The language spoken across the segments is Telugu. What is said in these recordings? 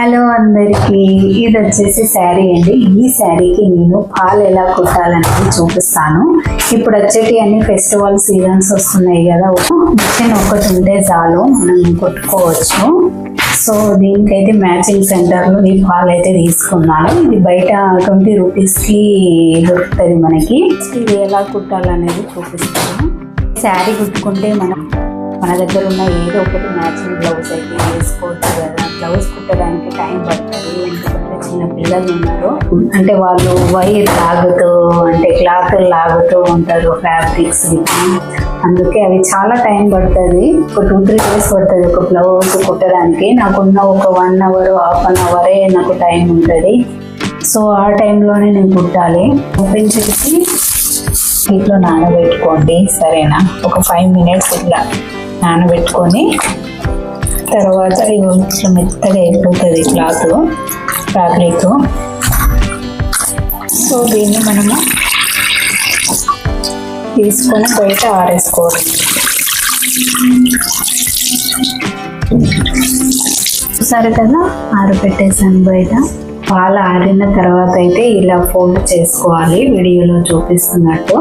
హలో అందరికి ఇది వచ్చేసి శారీ అండి. ఈ శారీకి నేను పాలు ఎలా కుట్టాలనేది చూపిస్తాను. ఇప్పుడు వచ్చేటి అన్ని ఫెస్టివల్ సీజన్స్ వస్తున్నాయి కదా. మిషన్ ఒకటి ఉంటే చాలు మనం కుట్టుకోవచ్చు. సో దీనికైతే మ్యాచింగ్ సెంటర్లో ఈ పాలు అయితే తీసుకున్నాను. ఇది బయట ట్వంటీ రూపీస్కి దొరుకుతుంది మనకి. ఇది ఎలా కుట్టాలనేది చూపిస్తాను. శారీ కుట్టుకుంటే మనం మన దగ్గర ఉన్న ఏదో ఒకటి మ్యాచింగ్ బ్లౌజ్ అయితే వేసుకోవచ్చు కదా. బ్లౌజ్ కుట్టడానికి టైం పడుతుంది. ఎందుకంటే చిన్న పిల్లలు ఉన్నారు. అంటే వాళ్ళు వైర్ లాగుతూ అంటే క్లాత్ లాగుతూ ఉంటారు ఫ్యాబ్రిక్స్ అందుకే అవి చాలా టైం పడుతుంది. ఒక టూ త్రీ డేస్ పడుతుంది ఒక బ్లౌజ్ కుట్టడానికి. నాకున్న ఒక వన్ అవర్ హాఫ్ అన్ అవరే నాకు టైం ఉంటుంది. సో ఆ టైంలోనే నేను కుట్టాలి. ఓపెన్ చేసి ఇంట్లో నానబెట్టుకోండి. సరేనా? ఒక ఫైవ్ మినిట్స్ ఇట్లా నానబెట్టుకొని తర్వాత ఇవి ఇట్లా మెత్తగా అయిపోతుంది క్లాత్ ఫ్యాబ్రిక్ సో దీన్ని మనము తీసుకొని బయట ఆరేసుకోవాలి. చూసారు కదా ఆరబెట్టేసాను బయట. పాలు ఆరిన తర్వాత అయితే ఇలా ఫోల్డ్ చేసుకోవాలి వీడియోలో చూపిస్తున్నట్టు.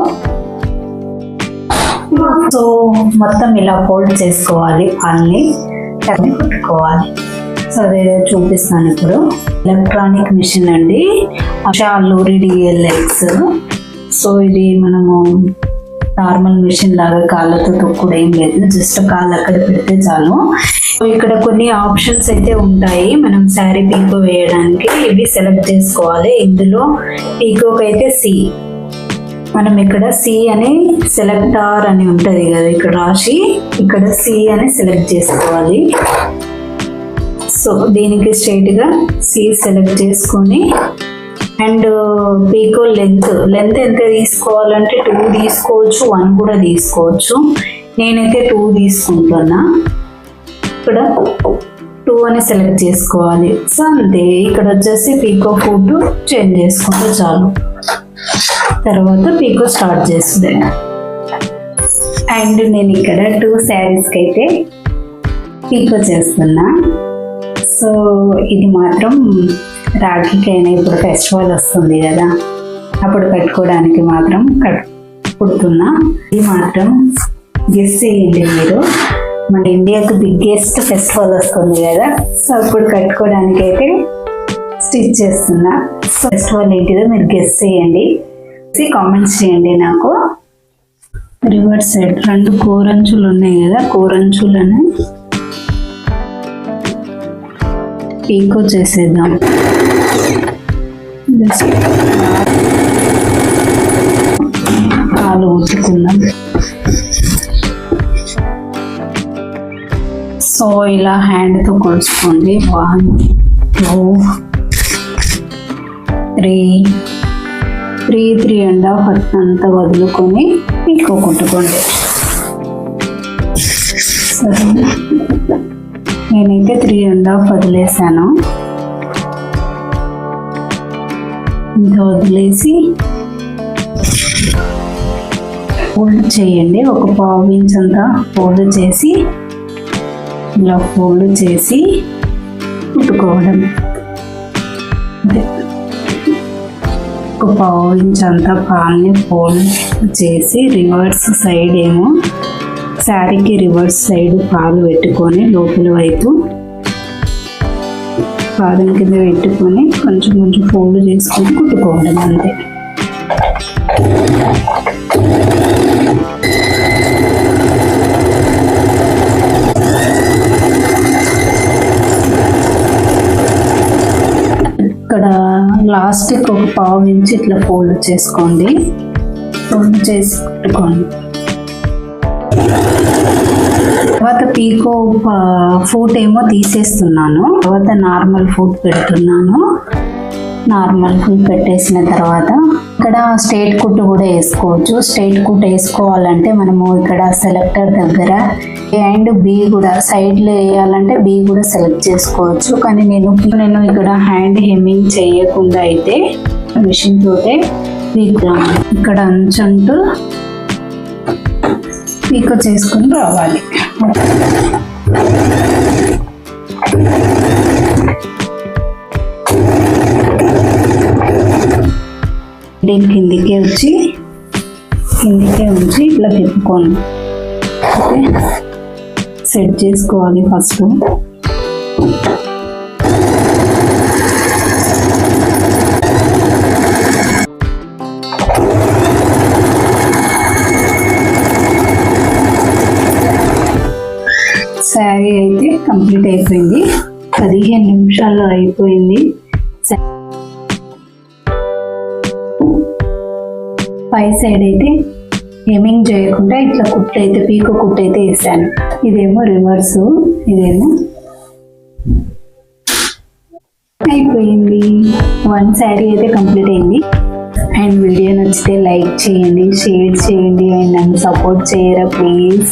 సో మొత్తం ఇలా ఫోల్డ్ చేసుకోవాలి. పాల్ని కట్టి పెట్టుకోవాలి. సో అదే చూపిస్తాను ఇప్పుడు. ఎలక్ట్రానిక్ మిషన్ అండి. ఆశా డిఎల్ఎక్స్ సో ఇది మనము నార్మల్ మిషన్ లాగా కాళ్ళతో తొక్కుడు ఏం లేదు. జస్ట్ కాళ్ళు అక్కడ పెడితే చాలు. సో ఇక్కడ కొన్ని ఆప్షన్స్ అయితే ఉంటాయి. మనం శారీ పీకో వేయడానికి. ఇవి సెలెక్ట్ చేసుకోవాలి. ఇందులో పీకోకి అయితే సి మనం ఇక్కడ సి అని సెలెక్టార్ అని ఉంటుంది కదా ఇక్కడ రాసి ఇక్కడ సి అని సెలెక్ట్ చేసుకోవాలి. సో దీనికి స్ట్రైట్గా సి సెలెక్ట్ చేసుకొని అండ్ పీకో లెంత్ లెంత్ ఎంత తీసుకోవాలంటే టూ తీసుకోవచ్చు వన్ కూడా తీసుకోవచ్చు. నేనైతే టూ తీసుకుంటున్నా. ఇక్కడ టూ అని సెలెక్ట్ చేసుకోవాలి. సో అంతే. ఇక్కడ వచ్చేసి పీకో ఫుడ్ చేంజ్ చేసుకుంటే చాలు. తర్వాత పీకో స్టార్ట్ చేస్తుంది. అండ్ నేను ఇక్కడ టూ శారీస్కి అయితే పీకో చేస్తున్నా. సో ఇది మాత్రం రాఖీకైనా ఇప్పుడు ఫెస్టివల్ వస్తుంది కదా. అప్పుడు కట్టుకోవడానికి మాత్రం కట్ కుడుతున్నా. ఇది మాత్రం గెస్ చేయండి మీరు. మన ఇండియాకు బిగ్గెస్ట్ ఫెస్టివల్ వస్తుంది కదా. సో అప్పుడు కట్టుకోవడానికి అయితే స్టిచ్ చేస్తున్నా. ఫెస్టివల్ ఏంటిదో మీరు గెస్ చేయండి. కామెంట్స్ చేయండి నాకు. రివర్స్ సైడ్ రెండు కూరంచులు ఉన్నాయి కదా కూరంచులను పీకో చేసేద్దాం. జస్ట్ కాలు ఉతుకుందాం సో ఇలా హ్యాండ్తో కొలుచుకోండి. One two three three three and half అంతా వదులుకొని పీకో కుట్టుకోండి. సరే నేనైతే త్రీ అండ్ హాఫ్ వదిలేసాను. ఇంకా వదిలేసి ఫోల్డ్ చేయండి. ఒక పావు ఇంచ్ అంతా ఫోల్డ్ చేసి ఇలా ఫోల్డ్ చేసి కుట్టుకోవడం. అదే. ఒక పావు ఇంచ్ అంతా పాల్ని ఫోల్డ్ చేసి రివర్స్ సైడ్ ఏమో శారీకి రివర్స్ సైడ్ పాలు పెట్టుకొని లోపల వైపు పాదం కింద పెట్టుకొని కొంచెం కొంచెం ఫోల్డ్ చేసుకొని కుట్టుకోవడం అంతే. ఇక్కడ లాస్ట్కి ఒక పావు ఇంచ్ ఇట్లా ఫోల్డ్ చేసుకోండి. ఫోల్డ్ చేసి కుట్టుకోండి తర్వాత పీకో ఫూట్ ఏమో తీసేస్తున్నాను. తర్వాత నార్మల్ ఫుడ్ పెడుతున్నాను. నార్మల్ ఫుడ్ పెట్టేసిన తర్వాత ఇక్కడ స్టేట్ కుట్టు కూడా వేసుకోవచ్చు. స్టేట్ కుట్టు వేసుకోవాలంటే మనము ఇక్కడ సెలెక్టర్ దగ్గర ఏ అండ్ బి కూడా సైడ్లో వేయాలంటే బి కూడా సెలెక్ట్ చేసుకోవచ్చు. కానీ నేను నేను ఇక్కడ హ్యాండ్ హెమ్మింగ్ చేయకుండా అయితే మిషన్ తోటే పీకుదాము ఇక్కడ అంచంటూ పీకు చేసుకుని రావాలి. దీని కిందికే వచ్చి కిందికే ఉంచి ఇట్లా తిప్పుకోండి. ఓకే? సెట్ చేసుకోవాలి ఫస్ట్. శారీ అయితే కంప్లీట్ అయిపోయింది. పదిహేను నిమిషాల్లో అయిపోయింది. పై సైడ్ అయితే హెమింగ్ చేయకుండా ఇట్లా కుట్టు అయితే పీకో కుట్టు అయితే వేసాను. ఇదేమో రివర్స్ ఇదేమో అయిపోయింది. వన్ శారీ అయితే కంప్లీట్ అయింది. అండ్ వీడియో నచ్చితే లైక్ చేయండి షేర్ చేయండి అండ్ నన్ను సపోర్ట్ చేయరా ప్లీజ్